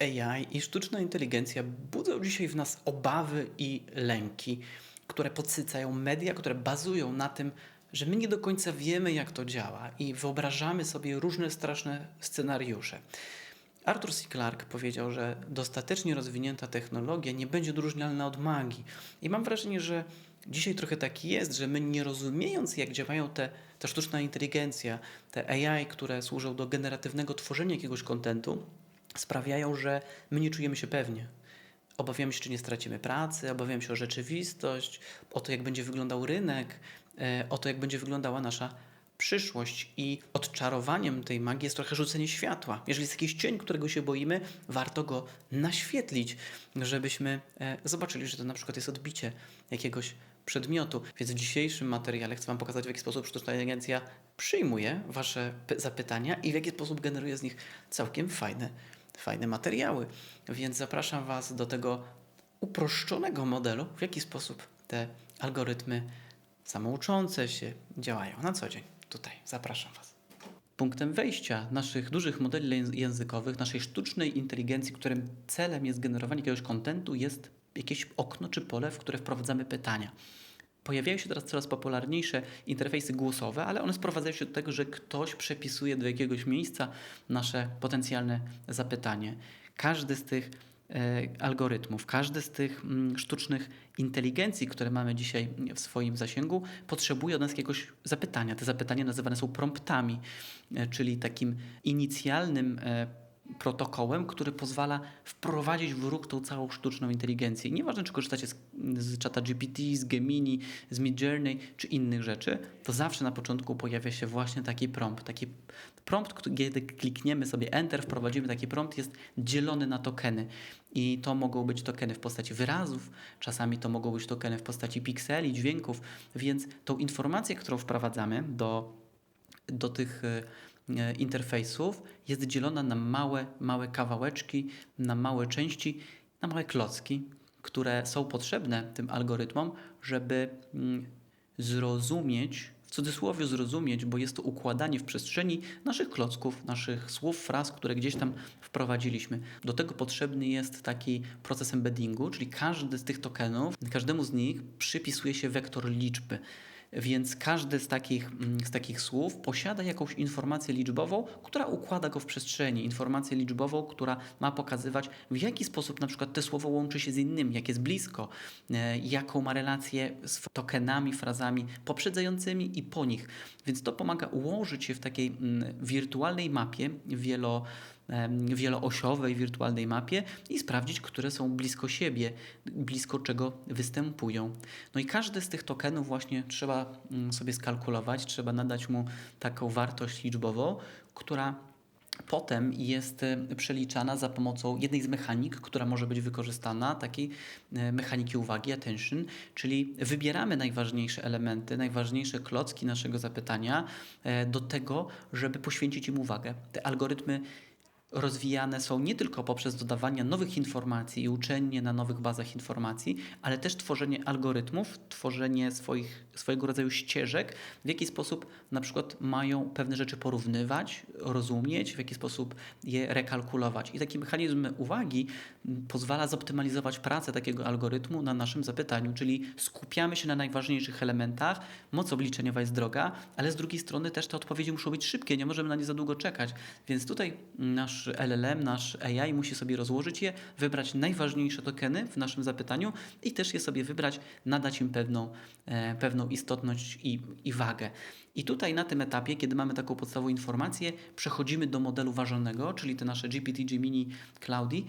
AI i sztuczna inteligencja budzą dzisiaj w nas obawy i lęki, które podsycają media, które bazują na tym, że my nie do końca wiemy, jak to działa i wyobrażamy sobie różne straszne scenariusze. Arthur C. Clarke powiedział, że dostatecznie rozwinięta technologia nie będzie odróżnialna od magii. I mam wrażenie, że dzisiaj trochę tak jest, że my nie rozumiejąc, jak działają te, ta sztuczna inteligencja, te AI, które służą do generatywnego tworzenia jakiegoś kontentu, sprawiają, że my nie czujemy się pewnie. Obawiamy się, czy nie stracimy pracy, obawiamy się o rzeczywistość, o to, jak będzie wyglądał rynek, e, o to, jak będzie wyglądała nasza przyszłość. I odczarowaniem tej magii jest trochę rzucenie światła. Jeżeli jest jakiś cień, którego się boimy, warto go naświetlić, żebyśmy e, zobaczyli, że to na przykład jest odbicie jakiegoś przedmiotu. Więc w dzisiejszym materiale chcę Wam pokazać, w jaki sposób sztuczna inteligencja przyjmuje Wasze zapytania i w jaki sposób generuje z nich całkiem fajne fajne materiały. Więc zapraszam Was do tego uproszczonego modelu, w jaki sposób te algorytmy samouczące się działają na co dzień. Tutaj zapraszam Was. Punktem wejścia naszych dużych modeli językowych, naszej sztucznej inteligencji, którym celem jest generowanie jakiegoś kontentu, jest jakieś okno czy pole, w które wprowadzamy pytania. Pojawiają się teraz coraz popularniejsze interfejsy głosowe, ale one sprowadzają się do tego, że ktoś przepisuje do jakiegoś miejsca nasze potencjalne zapytanie. Każdy z tych e, algorytmów, każdy z tych mm, sztucznych inteligencji, które mamy dzisiaj w swoim zasięgu, potrzebuje od nas jakiegoś zapytania. Te zapytania nazywane są promptami, e, czyli takim inicjalnym e, protokołem, który pozwala wprowadzić w ruch tą całą sztuczną inteligencję. nieważne, czy korzystacie z, z czata GPT, z Gemini, z Midjourney, czy innych rzeczy, to zawsze na początku pojawia się właśnie taki prompt. Taki prompt, kiedy klikniemy sobie Enter, wprowadzimy taki prompt, jest dzielony na tokeny. I to mogą być tokeny w postaci wyrazów, czasami to mogą być tokeny w postaci pikseli, dźwięków, więc tą informację, którą wprowadzamy do, do tych interfejsów jest dzielona na małe, małe kawałeczki, na małe części, na małe klocki, które są potrzebne tym algorytmom, żeby mm, zrozumieć, w cudzysłowie zrozumieć, bo jest to układanie w przestrzeni naszych klocków, naszych słów, fraz, które gdzieś tam wprowadziliśmy. Do tego potrzebny jest taki proces embeddingu, czyli każdy z tych tokenów, każdemu z nich przypisuje się wektor liczby. Więc każdy z takich, mm, z takich słów posiada jakąś informację liczbową, która układa go w przestrzeni. Informację liczbową, która ma pokazywać, w jaki sposób na przykład to słowo łączy się z innym, jak jest blisko, e, jaką ma relację z tokenami, frazami poprzedzającymi i po nich. Więc to pomaga ułożyć się w takiej mm, wirtualnej mapie wielo wieloosiowej wirtualnej mapie i sprawdzić, które są blisko siebie, blisko czego występują. No i każdy z tych tokenów właśnie trzeba mm, sobie skalkulować, trzeba nadać mu taką wartość liczbową, która potem jest przeliczana za pomocą jednej z mechanik, która może być wykorzystana, takiej e, mechaniki uwagi, attention, czyli wybieramy najważniejsze elementy, najważniejsze klocki naszego zapytania e, do tego, żeby poświęcić im uwagę. Te algorytmy rozwijane są nie tylko poprzez dodawanie nowych informacji i uczenie na nowych bazach informacji, ale też tworzenie algorytmów, tworzenie swoich, swojego rodzaju ścieżek, w jaki sposób na przykład mają pewne rzeczy porównywać, rozumieć, w jaki sposób je rekalkulować. I taki mechanizm uwagi pozwala zoptymalizować pracę takiego algorytmu na naszym zapytaniu, czyli skupiamy się na najważniejszych elementach, moc obliczeniowa jest droga, ale z drugiej strony też te odpowiedzi muszą być szybkie, nie możemy na nie za długo czekać. Więc tutaj nasz LLM, nasz AI musi sobie rozłożyć je, wybrać najważniejsze tokeny w naszym zapytaniu i też je sobie wybrać, nadać im pewną, e, pewną istotność i, i wagę. I tutaj na tym etapie, kiedy mamy taką podstawową informację, przechodzimy do modelu ważonego, czyli te nasze GPT, Gemini, Cloudy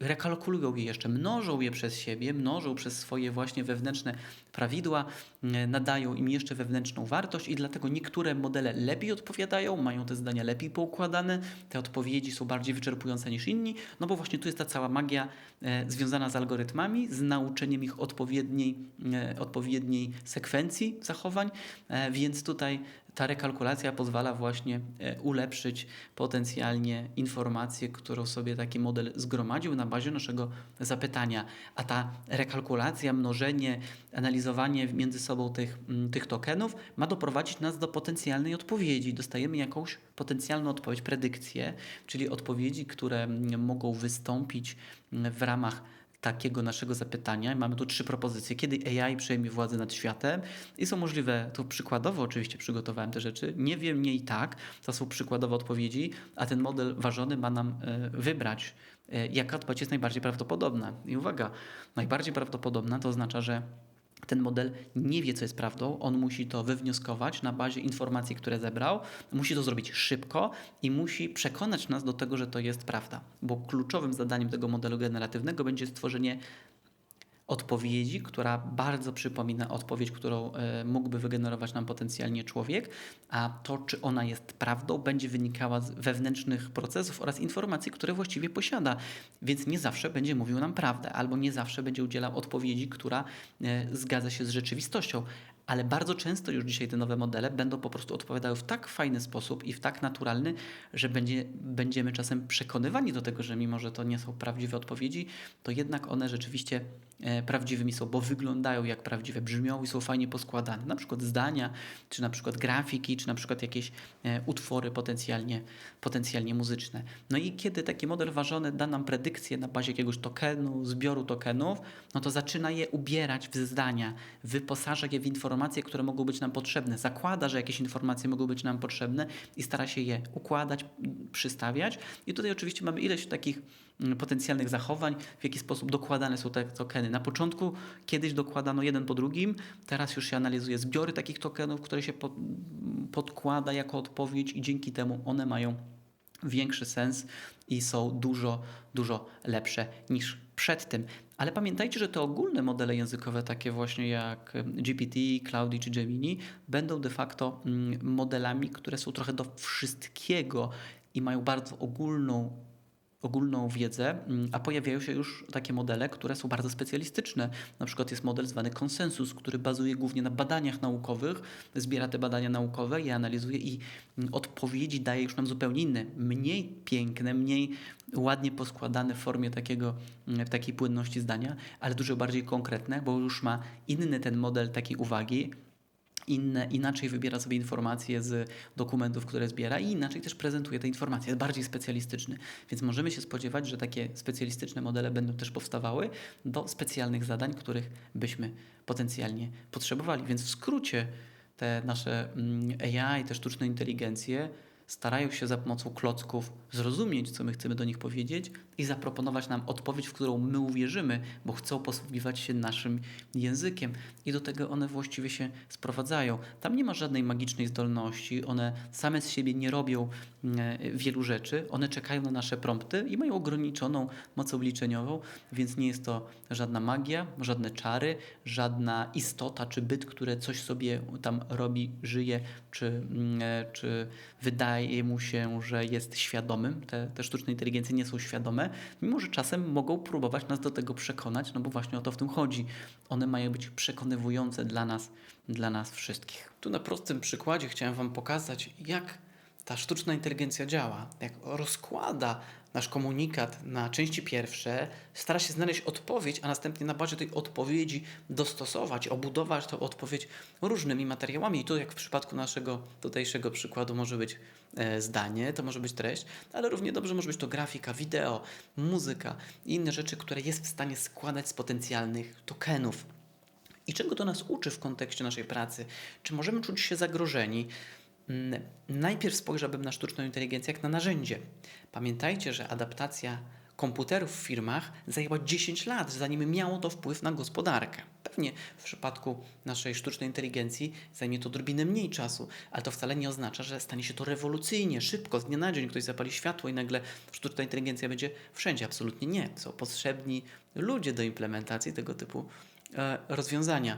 rekalkulują je jeszcze, mnożą je przez siebie, mnożą przez swoje właśnie wewnętrzne prawidła, e, nadają im jeszcze wewnętrzną wartość i dlatego niektóre modele lepiej odpowiadają, mają te zdania lepiej poukładane, te odpowiedzi są bardziej wyczerpujące niż inni, no bo właśnie tu jest ta cała magia e, związana z algorytmami, z nauczeniem ich odpowiedniej, e, odpowiedniej sekwencji zachowań, więc tutaj ta rekalkulacja pozwala właśnie e, ulepszyć potencjalnie informację, którą sobie taki model zgromadził na bazie naszego zapytania. A ta rekalkulacja, mnożenie, analizowanie między sobą tych, mm, tych tokenów ma doprowadzić nas do potencjalnej odpowiedzi. Dostajemy jakąś potencjalną odpowiedź, predykcję, czyli odpowiedzi, które mm, mogą wystąpić mm, w ramach takiego naszego zapytania. Mamy tu trzy propozycje. Kiedy AI przejmie władzę nad światem i są możliwe, to przykładowo oczywiście przygotowałem te rzeczy. Nie wiem, nie i tak. To są przykładowe odpowiedzi, a ten model ważony ma nam e, wybrać, e, jaka odpowiedź jest najbardziej prawdopodobna. I uwaga, najbardziej prawdopodobna to oznacza, że ten model nie wie, co jest prawdą, on musi to wywnioskować na bazie informacji, które zebrał, musi to zrobić szybko i musi przekonać nas do tego, że to jest prawda. Bo kluczowym zadaniem tego modelu generatywnego będzie stworzenie odpowiedzi, która bardzo przypomina odpowiedź, którą e, mógłby wygenerować nam potencjalnie człowiek, a to, czy ona jest prawdą, będzie wynikała z wewnętrznych procesów oraz informacji, które właściwie posiada. Więc nie zawsze będzie mówił nam prawdę, albo nie zawsze będzie udzielał odpowiedzi, która e, zgadza się z rzeczywistością ale bardzo często już dzisiaj te nowe modele będą po prostu odpowiadały w tak fajny sposób i w tak naturalny, że będzie, będziemy czasem przekonywani do tego, że mimo, że to nie są prawdziwe odpowiedzi, to jednak one rzeczywiście prawdziwymi są, bo wyglądają jak prawdziwe, brzmią i są fajnie poskładane. Na przykład zdania, czy na przykład grafiki, czy na przykład jakieś e, utwory potencjalnie, potencjalnie muzyczne. No i kiedy taki model ważony da nam predykcję na bazie jakiegoś tokenu, zbioru tokenów, no to zaczyna je ubierać w zdania, wyposaża je w informacje, informacje, które mogą być nam potrzebne, zakłada, że jakieś informacje mogą być nam potrzebne i stara się je układać, przystawiać. I tutaj oczywiście mamy ileś takich mm, potencjalnych zachowań, w jaki sposób dokładane są te tokeny. Na początku kiedyś dokładano jeden po drugim, teraz już się analizuje zbiory takich tokenów, które się podkłada jako odpowiedź i dzięki temu one mają większy sens i są dużo, dużo lepsze niż przed tym. Ale pamiętajcie, że te ogólne modele językowe, takie właśnie jak GPT, Cloudy czy Gemini, będą de facto mm, modelami, które są trochę do wszystkiego i mają bardzo ogólną ogólną wiedzę, mm, a pojawiają się już takie modele, które są bardzo specjalistyczne. Na przykład jest model zwany konsensus, który bazuje głównie na badaniach naukowych, zbiera te badania naukowe, je analizuje i mm, odpowiedzi daje już nam zupełnie inne, mniej piękne, mniej ładnie poskładane w formie takiego, mm, takiej płynności zdania, ale dużo bardziej konkretne, bo już ma inny ten model takiej uwagi, inne, inaczej wybiera sobie informacje z dokumentów, które zbiera i inaczej też prezentuje te informacje, jest bardziej specjalistyczny. Więc możemy się spodziewać, że takie specjalistyczne modele będą też powstawały do specjalnych zadań, których byśmy potencjalnie potrzebowali. Więc w skrócie te nasze mm, AI, te sztuczne inteligencje starają się za pomocą klocków zrozumieć, co my chcemy do nich powiedzieć i zaproponować nam odpowiedź, w którą my uwierzymy, bo chcą posługiwać się naszym językiem. I do tego one właściwie się sprowadzają. Tam nie ma żadnej magicznej zdolności, one same z siebie nie robią mm, wielu rzeczy, one czekają na nasze prompty i mają ograniczoną moc obliczeniową, więc nie jest to żadna magia, żadne czary, żadna istota czy byt, które coś sobie tam robi, żyje, czy, mm, czy wydaje mu się, że jest świadomym. Te, te sztuczne inteligencje nie są świadome mimo że czasem mogą próbować nas do tego przekonać, no bo właśnie o to w tym chodzi. One mają być przekonywujące dla nas, dla nas wszystkich. Tu na prostym przykładzie chciałem Wam pokazać, jak ta sztuczna inteligencja działa, jak rozkłada nasz komunikat na części pierwsze, stara się znaleźć odpowiedź, a następnie na bazie tej odpowiedzi dostosować, obudować tę odpowiedź różnymi materiałami. I tu, jak w przypadku naszego tutejszego przykładu, może być e, zdanie, to może być treść, ale równie dobrze może być to grafika, wideo, muzyka i inne rzeczy, które jest w stanie składać z potencjalnych tokenów. I czego to nas uczy w kontekście naszej pracy? Czy możemy czuć się zagrożeni? Mm, najpierw spojrzałbym na sztuczną inteligencję jak na narzędzie. Pamiętajcie, że adaptacja komputerów w firmach zajęła 10 lat, zanim miało to wpływ na gospodarkę. Pewnie w przypadku naszej sztucznej inteligencji zajmie to odrobinę mniej czasu, ale to wcale nie oznacza, że stanie się to rewolucyjnie, szybko, z dnia na dzień ktoś zapali światło i nagle sztuczna inteligencja będzie wszędzie. Absolutnie nie. Są potrzebni ludzie do implementacji tego typu e, rozwiązania.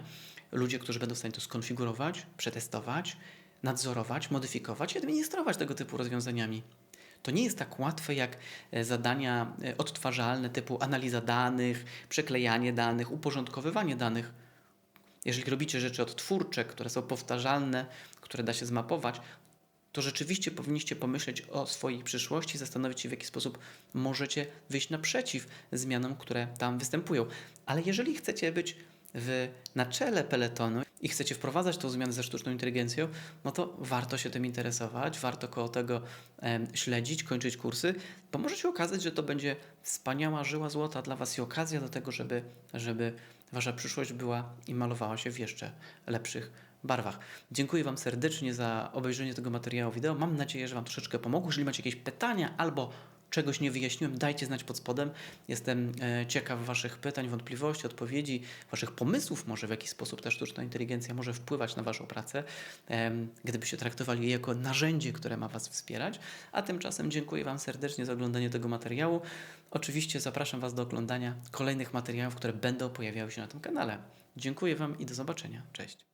Ludzie, którzy będą w stanie to skonfigurować, przetestować, nadzorować, modyfikować i administrować tego typu rozwiązaniami. To nie jest tak łatwe jak e, zadania e, odtwarzalne typu analiza danych, przeklejanie danych, uporządkowywanie danych. jeżeli robicie rzeczy odtwórcze, które są powtarzalne, które da się zmapować, to rzeczywiście powinniście pomyśleć o swojej przyszłości, zastanowić się, w jaki sposób możecie wyjść naprzeciw zmianom, które tam występują. Ale jeżeli chcecie być w, na czele peletonu i chcecie wprowadzać tą zmianę ze sztuczną inteligencją, no to warto się tym interesować, warto koło tego śledzić, kończyć kursy, bo może się okazać, że to będzie wspaniała żyła złota dla Was i okazja do tego, żeby, żeby Wasza przyszłość była i malowała się w jeszcze lepszych barwach. Dziękuję Wam serdecznie za obejrzenie tego materiału wideo. Mam nadzieję, że Wam troszeczkę pomogło. Jeżeli macie jakieś pytania albo czegoś nie wyjaśniłem, dajcie znać pod spodem. Jestem e, ciekaw Waszych pytań, wątpliwości, odpowiedzi, Waszych pomysłów, może w jaki sposób ta sztuczna inteligencja może wpływać na Waszą pracę, gdybyście traktowali je jako narzędzie, które ma Was wspierać. A tymczasem dziękuję Wam serdecznie za oglądanie tego materiału. Oczywiście zapraszam Was do oglądania kolejnych materiałów, które będą pojawiały się na tym kanale. Dziękuję Wam i do zobaczenia. Cześć.